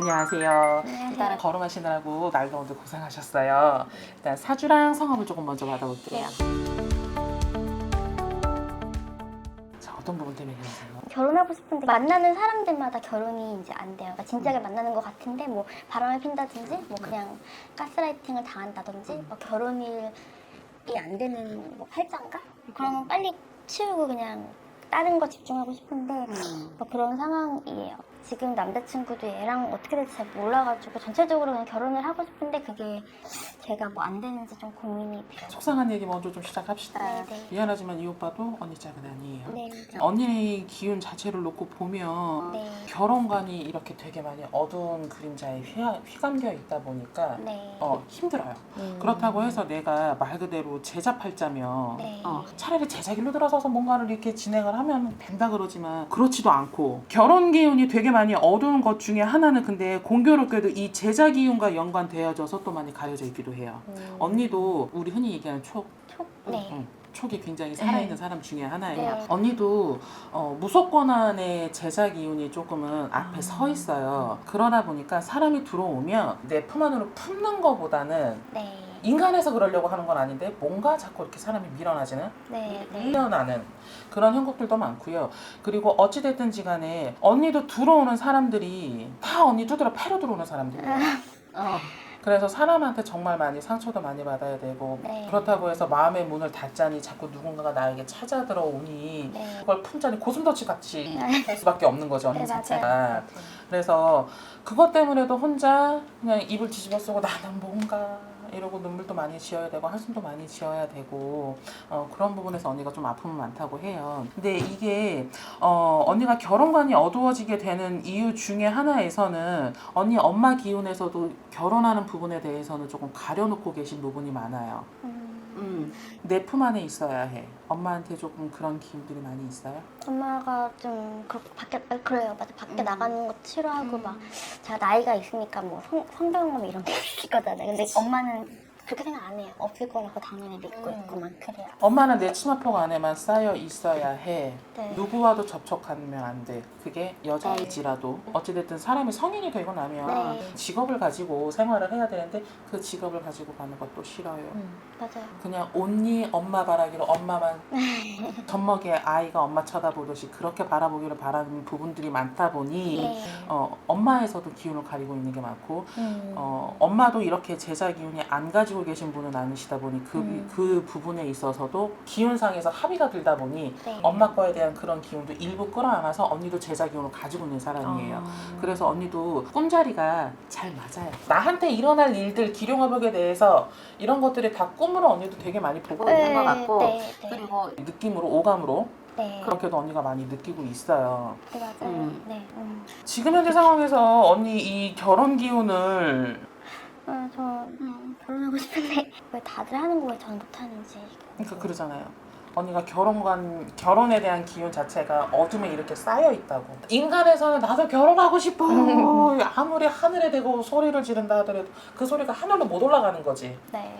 안녕하세요. 안녕하세요. 일단 걸음하시느라고 날 더운데 고생하셨어요. 일단 사주랑 성함을 조금 먼저 받아볼게요. 자, 어떤 부분 때문에 그러세요? 결혼하고 싶은데 만나는 사람들마다 결혼이 이제 안 돼요. 그러니까 진작에 만나는 것 같은데 뭐 바람을 핀다든지 뭐 그냥 가스라이팅을 당한다든지 뭐 결혼이 안 되는 뭐 팔짱가 그러면 빨리 치우고 그냥 다른 거 집중하고 싶은데 뭐 그런 상황이에요. 지금 남자친구도 얘랑 어떻게 될지 잘 몰라가지고 전체적으로 그냥 결혼을 하고 싶은데 그게 제가 뭐 안 되는지 좀 고민이 돼요. 속상한 얘기 먼저 좀 시작합시다. 네, 네. 미안하지만 이 오빠도 언니 짝은 아니에요. 네. 언니의 기운 자체를 놓고 보면 네. 결혼관이 이렇게 되게 많이 어두운 그림자에 휘, 휘감겨 있다 보니까 네. 어, 힘들어요. 그렇다고 해서 내가 말 그대로 제자팔자면 네. 어, 차라리 제자길로 들어서서 뭔가를 이렇게 진행을 하면 된다 그러지만 그렇지도 않고 결혼 기운이 되게 많이 어두운 것 중에 하나는 근데 공교롭게도 이 제자 기운과 연관되어져서 또 많이 가려져 있기도 해요. 언니도 우리 흔히 얘기하는 촉, 촉. 네. 응, 촉이 굉장히 살아있는 사람 중에 하나예요. 네. 언니도 어, 무속권한의 제자 기운이 조금은 앞에 서 있어요. 그러다 보니까 사람이 들어오면 내 품 안으로 품는 것보다는 네. 인간에서 그러려고 하는 건 아닌데 뭔가 자꾸 이렇게 사람이 밀어나지는 네. 네. 밀려나는 그런 형국들도 많고요. 그리고 어찌 됐든지 간에 언니도 들어오는 사람들이 다 언니 두드려 패로 들어오는 사람들이에요. 어. 그래서 사람한테 정말 많이 상처도 많이 받아야 되고 네. 그렇다고 해서 마음의 문을 닫자니 자꾸 누군가가 나에게 찾아 들어오니 네. 그걸 품자니 고슴도치 같이 할 수밖에 없는 거죠 언니 네, 자체가 맞아요. 그래서 그것 때문에도 혼자 그냥 입을 뒤집어 쓰고 나는 뭔가 이러고 눈물도 많이 지어야 되고 한숨도 많이 지어야 되고 어, 그런 부분에서 언니가 좀 아픔은 많다고 해요. 근데 이게 어, 언니가 결혼관이 어두워지게 되는 이유 중에 하나에서는 언니 엄마 기운에서도 결혼하는 부분에 대해서는 조금 가려놓고 계신 부분이 많아요. 음, 내 품 안에 있어야 해. 엄마한테 조금 그런 기운들이 많이 있어요? 엄마가 좀 그렇게 밖에 아, 그래요. 맞아. 밖에 음. 나가는 거 싫어하고 막 제가 나이가 있으니까 뭐 성, 성경험 이런 게 있거든요. 근데 엄마는 그렇게 생각 안 해요. 없을 거라고 당연히 믿고 음. 있고 막 그래요. 엄마는 내 치마폭 안에만 쌓여 있어야 해. 네. 누구와도 접촉하면 안 돼. 그게 여자일지라도 어찌됐든 사람이 성인이 되고 나면 네. 직업을 가지고 생활을 해야 되는데 그 직업을 가지고 가는 것도 싫어요. 음, 맞아요. 그냥 온니 엄마 바라기로 엄마만 젖먹이에 아이가 엄마 쳐다보듯이 그렇게 바라보기를 바라는 부분들이 많다 보니 네. 어, 엄마에서도 기운을 가리고 있는 게 많고 음. 어, 엄마도 이렇게 제자 기운이 안 가지고 계신 분은 아니시다 보니 그, 음. 그 부분에 있어서도 기운상에서 합의가 들다 보니 네. 엄마 거에 대한 그런 기운도 일부 끌어안아서 언니도 제자 기운을 가지고 있는 사람이에요. 그래서 언니도 꿈자리가 잘 맞아요. 나한테 일어날 일들, 기룡화벽에 대해서 이런 것들이 다 꿈으로 언니도 되게 많이 보고 있는 것 같고 네, 네. 그리고 느낌으로 오감으로 네. 그렇게도 언니가 많이 느끼고 있어요. 네, 맞아요. 음. 네. 음. 지금 현재 상황에서 언니 이 결혼 기운을 어, 저 음, 결혼하고 싶은데 왜 다들 하는 거 왜 저는 못하는지. 그러니까 그러잖아요. 언니가 결혼관 결혼에 대한 기운 자체가 어둠에 이렇게 쌓여 있다고. 인간에서는 나도 결혼하고 싶어. 아무리 하늘에 대고 소리를 지른다 하더라도 그 소리가 하늘로 못 올라가는 거지. 네.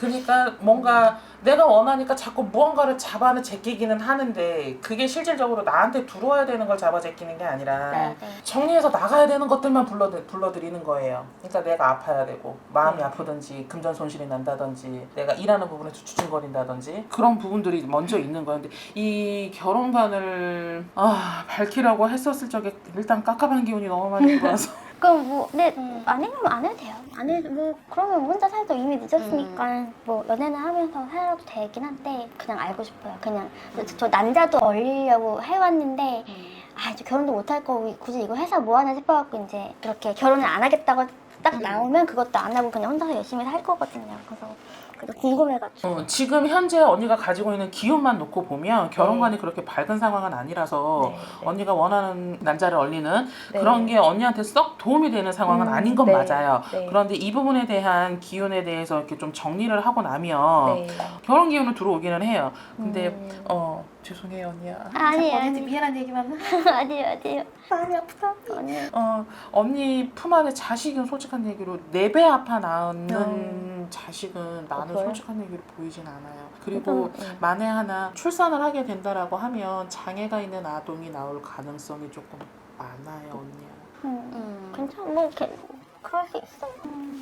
음, 그러니까 뭔가 내가 원하니까 자꾸 무언가를 잡아는 제끼기는 하는데 그게 실질적으로 나한테 들어와야 되는 걸 잡아 제끼는 게 아니라 네. 네. 정리해서 나가야 되는 것들만 불러 불러드리는 거예요. 그러니까 내가 아파야 되고 마음이 네. 아프든지 금전 손실이 난다든지 내가 일하는 부분에서 주춤거린다든지 그런 부분들이 먼저 있는 거예요. 근데 이 결혼관을 아 밝히라고 했었을 적에 일단 깝깝한 기운이 너무 많이 들어와서 그럼 뭐, 네, 안 해면 안 해도 돼요. 안 해도, 뭐, 그러면 혼자 살도 이미 늦었으니까, 뭐, 연애는 하면서 살아도 되긴 한데, 그냥 알고 싶어요. 그냥, 저 남자도 얼리려고 해왔는데, 아, 이제 결혼도 못 할 거고, 굳이 이거 회사 뭐 하나 싶어갖고, 이제, 이렇게 결혼을 안 하겠다고 딱 나오면 그것도 안 하고 그냥 혼자서 열심히 살 거거든요. 그래서, 그래서 궁금해가지고. 어, 지금 현재 언니가 가지고 있는 기운만 놓고 보면 결혼관이 그렇게 밝은 상황은 아니라서 네, 네. 언니가 원하는 남자를 얼리는 네. 그런 게 언니한테 썩 도움이 되는 상황은 음, 아닌 건 네, 맞아요. 네. 그런데 이 부분에 대한 기운에 대해서 이렇게 좀 정리를 하고 나면 네. 결혼 기운은 들어오기는 해요. 근데 음. 어 죄송해요 언니야. 아니에요, 언니한테 아니에요. 미안한 얘기만 아니에요, 아니에요. 마음이 아프다. 언니. 어 언니 품 안에 자식은 솔직한 얘기로 네 배 아파 낳는 음. 자식은 나는 없어요? 솔직한 얘기로 보이진 않아요. 그리고 음, 음. 만에 하나 출산을 하게 된다라고 하면 장애가 있는 아동이 나올 가능성이 조금 많아요 언니야. 음. 음. 괜찮아. 뭐 이렇게 그럴 수 있어.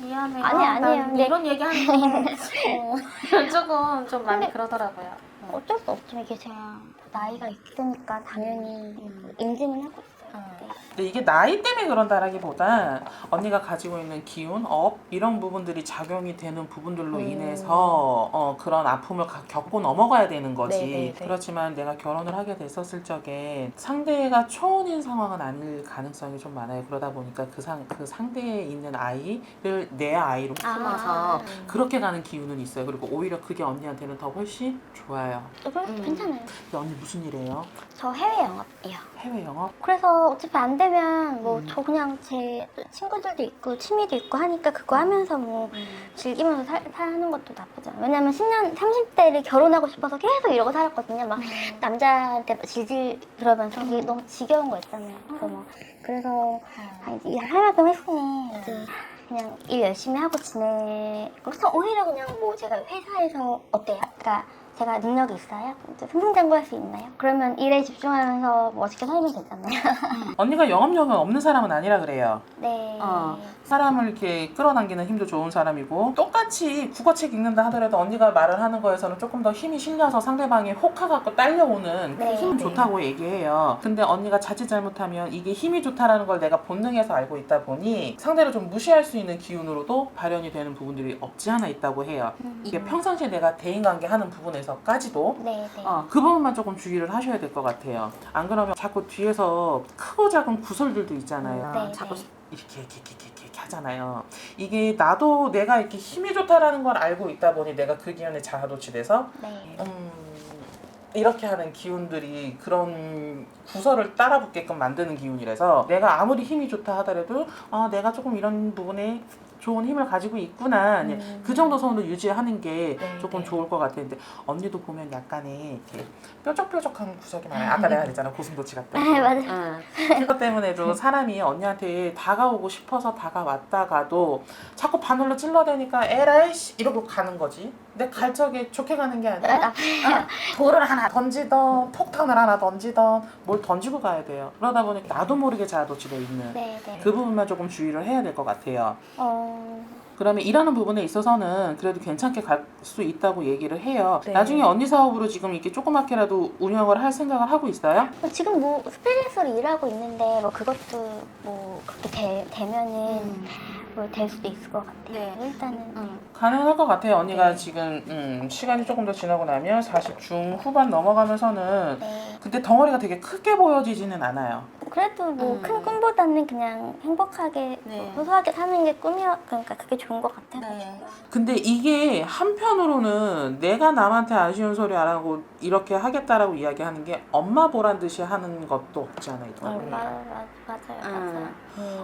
미안해. 아니, 아, 아니에요. 난 근데- 이런 얘기 하는 거 어, 조금 좀 많이 근데- 그러더라고요. 어. 어쩔 수 없죠. 이게 제가 나이가 있으니까 당연히 인증은 하고 있어요. 네. 근데 이게 나이 때문에 그런다라기보다 언니가 가지고 있는 기운, 업 이런 부분들이 작용이 되는 부분들로 음. 인해서 어, 그런 아픔을 가- 겪고 넘어가야 되는 거지. 네, 네, 네. 그렇지만 내가 결혼을 하게 됐었을 적에 상대가 초혼인 상황은 아닐 가능성이 좀 많아요. 그러다 보니까 그, 상, 그 상대에 있는 아이를 내 아이로 품어서 아. 그렇게 가는 기운은 있어요. 그리고 오히려 그게 언니한테는 더 훨씬 좋아요. 그래서 음. 괜찮아요. 근데 언니 무슨 일이에요? 저 해외 영업이요. 해외 영업? 그래서 어차피 안 되면 뭐 음. 저 그냥 제 친구들도 있고 취미도 있고 하니까 그거 하면서 뭐 즐기면서 살, 사는 것도 나쁘지 않아요. 왜냐면 10년, 30대를 결혼하고 싶어서 계속 이러고 살았거든요. 막 남자한테 막 질질 그러면서 이게 너무 지겨운 거 있잖아요. 그래서, 뭐 그래서 아, 이제 할 만큼 했으니 이제 그냥 일 열심히 하고 지내. 그래서 오히려 그냥 뭐 제가 회사에서 어때요? 그러니까 제가 능력이 있어요? 승승장구할 수 있나요? 그러면 일에 집중하면서 멋있게 살면 되잖아요. 언니가 영업력은 없는 사람은 아니라 그래요. 네. 어. 사람을 이렇게 끌어당기는 힘도 좋은 사람이고 똑같이 국어책 읽는다 하더라도 언니가 말을 하는 거에서는 조금 더 힘이 실려서 상대방이 혹하갖고 딸려오는 그 네. 힘 네. 좋다고 얘기해요. 근데 언니가 자칫 잘못하면 이게 힘이 좋다라는 걸 내가 본능에서 알고 있다 보니 상대를 좀 무시할 수 있는 기운으로도 발현이 되는 부분들이 없지 않아 있다고 해요. 음. 이게 평상시에 내가 대인관계 하는 부분에 서까지도 네, 네. 어, 그 부분만 조금 주의를 하셔야 될 것 같아요. 안 그러면 자꾸 뒤에서 크고 작은 구설들도 있잖아요. 네, 자꾸 네. 이렇게 이렇게, 이렇게 이렇게 이렇게 하잖아요. 이게 나도 내가 이렇게 힘이 좋다라는 걸 알고 있다 보니 내가 그 기운에 자아도취돼서 네. 음, 이렇게 하는 기운들이 그런 구설을 따라 붙게끔 만드는 기운이라서 내가 아무리 힘이 좋다 하더라도 아, 내가 조금 이런 부분에 좋은 힘을 가지고 있구나 음. 그 정도 선으로 유지하는 게 네, 조금 네. 좋을 것 같은데 언니도 보면 약간의 이렇게 뾰족뾰족한 구석이 많아요 아까 내가 그랬잖아 고슴도치 같다 아, 맞아요. 응. 그것 때문에도 사람이 언니한테 다가오고 싶어서 다가왔다가도 자꾸 바늘로 찔러대니까 에라이 씨 이러고 가는 거지. 근데 갈 적에 좋게 가는 게 아니라 어, 돌을 하나 던지던 폭탄을 하나 던지던 뭘 던지고 가야 돼요. 그러다 보니 나도 모르게 자아도취돼 있는 네, 네. 그 부분만 조금 주의를 해야 될 것 같아요. 어, 그러면 일하는 부분에 있어서는 그래도 괜찮게 갈 수 있다고 얘기를 해요. 네. 나중에 언니 사업으로 지금 이렇게 조그맣게라도 운영을 할 생각을 하고 있어요? 뭐 지금 뭐 프리랜서로 일하고 있는데 뭐 그것도 뭐 그렇게 되, 되면은 음. 뭐될 수도 있을 것 같아요. 네. 일단은 응. 가능할 것 같아요. 언니가 네. 지금 음, 시간이 조금 더 지나고 나면 40 중후반 넘어가면서는 네. 근데 덩어리가 되게 크게 보여지지는 않아요. 그래도 뭐 음. 큰 꿈보다는 그냥 행복하게 네. 뭐 소소하게 사는 게 꿈이야. 그러니까 그게 좋은 것 같아요. 네. 근데 이게 한편으로는 내가 남한테 아쉬운 소리 안 하고 이렇게 하겠다라고 이야기하는 게 엄마 보란 듯이 하는 것도 없지 않아. 마, 마, 맞아요, 음. 맞아요.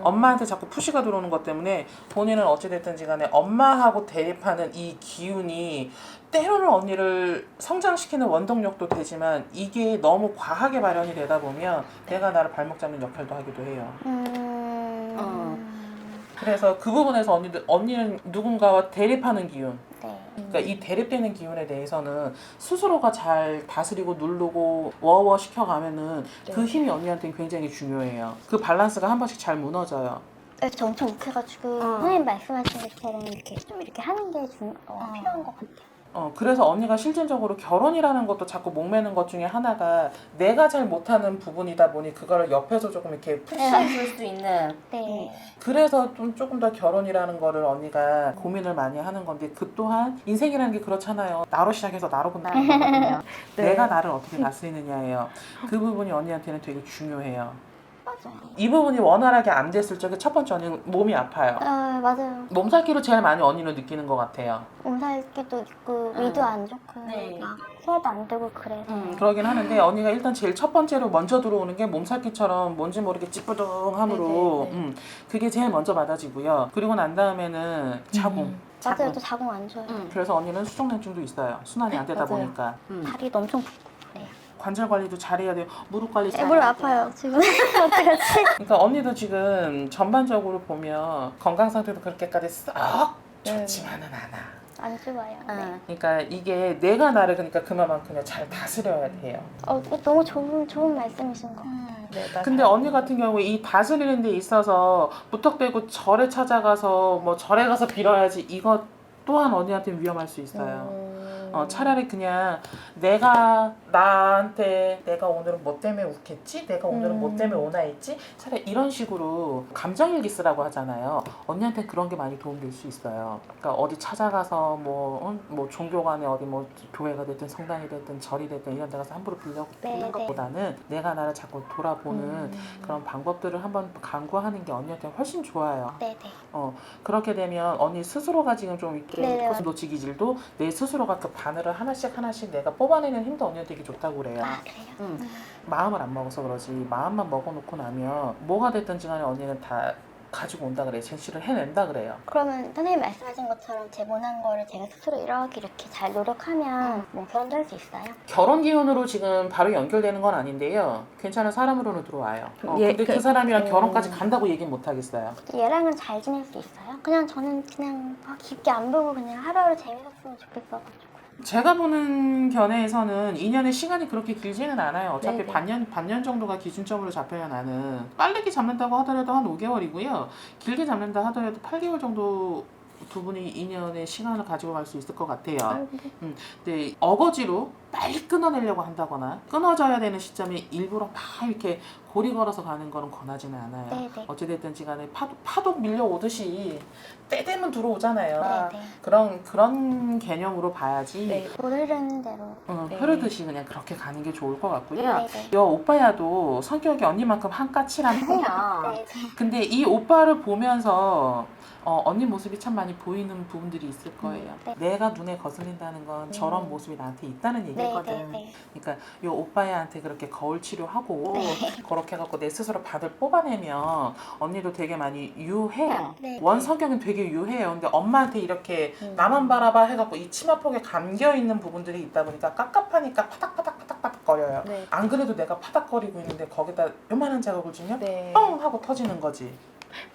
엄마한테 자꾸 푸시가 들어오는 것 때문에 본인은 어찌됐든지 간에 엄마하고 대립하는 이 기운이 때로는 언니를 성장시키는 원동력도 되지만 이게 너무 과하게 발현이 되다 보면 내가 나를 발목 잡는 역할도 하기도 해요. 음. 어. 그래서 그 부분에서 언니들, 언니는 누군가와 대립하는 기운. 네. 그러니까 이 대립되는 기운에 대해서는 스스로가 잘 다스리고 누르고 워워 시켜가면은 그 힘이 언니한테는 굉장히 중요해요. 그 밸런스가 한 번씩 잘 무너져요. 저 엄청 욱해가지고 어. 선생님 말씀하신 것처럼 이렇게 좀 이렇게 하는 게 중, 어, 어. 필요한 것 같아요. 어, 그래서 언니가 실질적으로 결혼이라는 것도 자꾸 목매는 것 중에 하나가 내가 잘 못하는 부분이다 보니 그거를 옆에서 조금 이렇게 푸시해 줄 수 있는 네. 그래서 좀 조금 더 결혼이라는 거를 언니가 고민을 많이 하는 건데 그 또한 인생이라는 게 그렇잖아요. 나로 시작해서 나로 끝나는 거거든요. 내가 나를 어떻게 다스리느냐예요. 그 부분이 언니한테는 되게 중요해요. 맞아요. 이 부분이 원활하게 안 됐을 적에 첫 번째 언니는 몸이 아파요. 아, 맞아요. 몸살기로 제일 많이 언니는 느끼는 것 같아요. 몸살기도 있고 음. 위도 안 좋고 네. 막 소화도 안 되고 그래서 음. 그러긴 하는데 언니가 일단 제일 첫 번째로 먼저 들어오는 게 몸살기처럼 뭔지 모르게 찌뿌둥함으로 네, 네, 네. 음, 그게 제일 먼저 받아지고요. 그리고 난 다음에는 자궁. 맞아요. 자궁. 또 자궁 안 좋아요. 응. 그래서 언니는 수족냉증도 있어요. 순환이 안 되다 맞아요. 보니까 응. 다리도 엄청 붓고. 관절 관리도 잘해야 돼요. 무릎 관리 네, 잘해야 돼요. 아파요 지금. 어떡하지? 그러니까 언니도 지금 전반적으로 보면 건강 상태도 그렇게까지 썩 좋지만은 않아. 안 좋아요. 네. 응. 그러니까 이게 내가 나를 그러니까 그만큼 잘 다스려야 돼요. 어, 이거 너무 좋은 좋은 말씀이신 것 같아요. 내가 근데 언니 같은 경우에 이 다스리는 데 있어서 무턱대고 절에 찾아가서 뭐 절에 가서 빌어야지 이거 또한 언니한테 위험할 수 있어요. 음. 어, 차라리 그냥 내가 나한테 내가 오늘은 뭐 때문에 욱했지? 내가 오늘은 뭐 음. 때문에 온화했지? 차라리 이런 식으로 감정일기 쓰라고 하잖아요. 언니한테 그런 게 많이 도움될 수 있어요. 그러니까 어디 찾아가서 뭐, 응? 뭐 종교 간에 어디 뭐 교회가 됐든 성당이 됐든 절이 됐든 이런 데 가서 함부로 빌려, 네, 빌는 네. 것보다는 내가 나를 자꾸 돌아보는 음. 그런 방법들을 한번 강구하는 게 언니한테 훨씬 좋아요. 네, 네. 그렇게 되면 언니 스스로가 지금 좀 이렇게 네 네. 고슴도치 기질도 내 스스로가 그 바늘을 하나씩 하나씩 내가 뽑아내는 힘도 언니한테 되게 좋다고 그래요. 아 그래요? 음. 마음을 안 먹어서 그러지 마음만 먹어놓고 나면 뭐가 됐든지 간에 언니는 다 가지고 온다 그래 제시를 해낸다 그래요. 그러면 선생님 말씀하신 것처럼 제 못한 거를 제가 스스로 이렇게 이렇게 잘 노력하면 뭐 결혼도 할 수 있어요? 결혼 기운으로 지금 바로 연결되는 건 아닌데요. 괜찮은 사람으로는 들어와요. 어, 예, 근데 그, 그- 사람이랑 음. 결혼까지 간다고 얘기는 못 하겠어요. 얘랑은 잘 지낼 수 있어요? 그냥 저는 그냥 막 깊게 안 보고 그냥 하루하루 재밌었으면 좋겠어가지고 제가 보는 견해에서는 2년의 시간이 그렇게 길지는 않아요. 어차피 네네. 반년 반년 정도가 기준점으로 잡혀야 나는 빠르게 잡는다고 하더라도 한 5개월이고요. 길게 잡는다 하더라도 8개월 정도 두 분이 2년의 시간을 가지고 갈 수 있을 것 같아요. 아이고, 근데 어거지로 빨리 끊어내려고 한다거나 끊어져야 되는 시점에 일부러 막 이렇게 고리 걸어서 가는 거는 권하지는 않아요. 네네 어찌됐든지 간에 파도, 파도 밀려오듯이 때 되면 들어오잖아요. 네네 그런 그런 개념으로 봐야지 네. 물 흐르는 대로 어, 네. 흐르듯이 그냥 그렇게 가는 게 좋을 것 같고요. 네네 여 오빠야도 성격이 언니만큼 한까칠한. 네네 근데 이 오빠를 보면서 어, 언니 모습이 참 많이 보이는 부분들이 있을 거예요. 네. 내가 눈에 거슬린다는 건 저런 음. 모습이 나한테 있다는 얘기 거든. 네 네 네 그러니까 이 오빠야한테 그렇게 거울 치료하고 네. 그렇게 해갖고 내 스스로 밥을 뽑아내면 언니도 되게 많이 유해요. 네. 원 성격은 되게 유해요. 근데 엄마한테 이렇게 음. 나만 바라봐 해갖고 이 치마폭에 감겨 있는 부분들이 있다 보니까 깝깝하니까 파닥파닥 파닥파닥 거려요. 네. 안 그래도 내가 파닥거리고 있는데 거기다 요만한 자극을 주면 네. 뻥 하고 터지는 거지.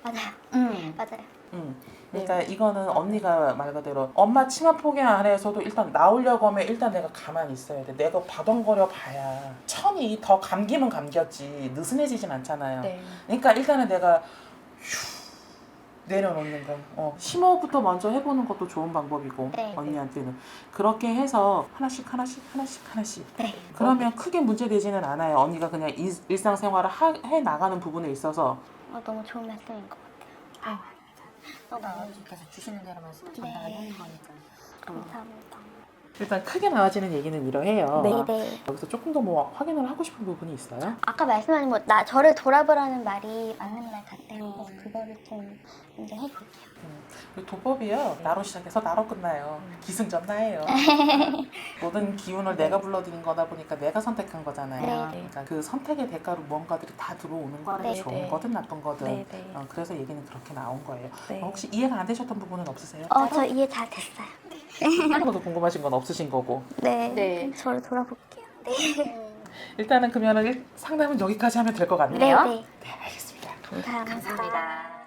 맞아요 음. 맞아요 음. 그러니까 이거는 언니가 말 그대로 엄마 치마 폭에 안에서도 일단 나오려고 하면 일단 내가 가만히 있어야 돼. 내가 바덩거려 봐야 천이 더 감기면 감겼지 느슨해지진 않잖아요. 네. 그러니까 일단은 내가 휴 내려놓는 거. 어, 심호흡부터 먼저 해보는 것도 좋은 방법이고 네, 네. 언니한테는 그렇게 해서 하나씩 하나씩 하나씩 하나씩. 네 그러면 크게 문제되지는 않아요. 언니가 그냥 일, 일상생활을 하, 해 나가는 부분에 있어서 어, 너무 좋은 말씀인 것 같아요 너 무 아버지께서 주시는 대로 말씀 전달하는 거니까. 감사합니다 일단 크게 나아지는 얘기는 이러해요. 네 네 여기서 조금 더 뭐 확인을 하고 싶은 부분이 있어요? 아까 말씀하신 뭐 나 저를 돌아보라는 말이 맞는 말 같아요. 음. 그래서 그거를 좀 이제 해볼게요. 그 도법이요. 나로 시작해서 나로 끝나요. 기승전 나예요. 모든 기운을 내가 불러들인 거다 보니까 내가 선택한 거잖아요. 네. 그러니까 그 선택의 대가로 무언가들이 다 들어오는 거예요. 네, 좋은 네. 거든 나쁜 거든. 네, 네. 어, 그래서 얘기는 그렇게 나온 거예요. 네. 어, 혹시 이해가 안 되셨던 부분은 없으세요? 어, 저 이해 잘 됐어요. 다른 것도 궁금하신 건 없으신 거고. 네. 네. 저를 돌아볼게요. 네. 일단은 그러면 상담은 여기까지 하면 될것 네, 같네요. 네. 네, 알겠습니다. 감사합니다. 감사합니다.